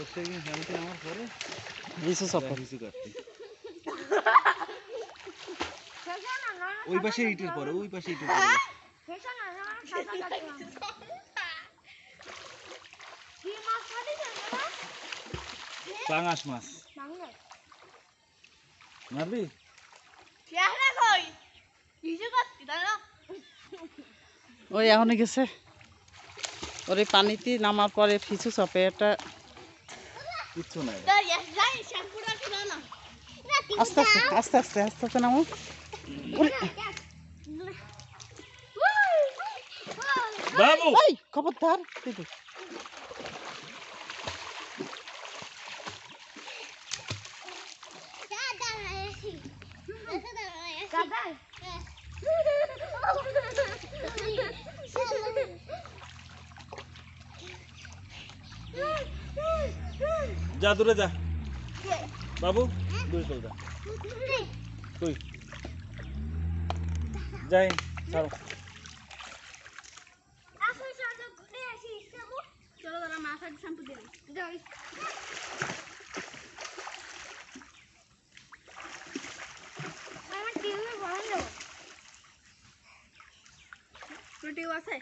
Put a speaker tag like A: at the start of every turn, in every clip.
A: প্রত্যেকদিন আমার পরে কাটতে ওই পাশে ইটের পরে ওই পাশে ইটের পরে। পাঙাশ মাছ। মারবি?
B: ওই এখনই গেছে। ওর পানিতে নামার পরে ফিচু চপে এটা
A: কিচ্ছু নাই
B: আস্তে আস্তে আস্তে আস্তে আস্তে আস্তে নামো ওরে,
A: বাবু
B: এই খবরদার দিদি
A: যা দূরে যা। বাবু দূরে চল যা। তুই যাই চল
C: চলো দাদা মাথা শ্যাম্পু দিয়ে যাই আমার টিউবে বন্ধ রুটি আছে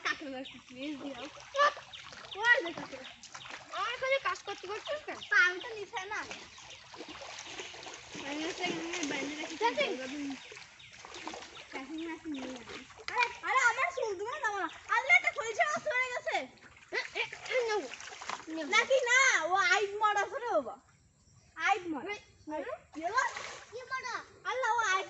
C: আমার কাকুর প্লিজ দিও। ওই যে কাকুর আমার কাছে কাজ করতে করতে তা আমি তো নিছে না। আমি হচ্ছে এখানে বাইরে রাখি চাচি মাছ নিয়ে আরে আরে আমার চুল তুমি না না আল্লাহ একটা খলিশা মাছ পড়ে গেছে। নাকি না ও আইব মারা করে বাবা। আইব মারা। কি মারা? আল্লাহ ও আইব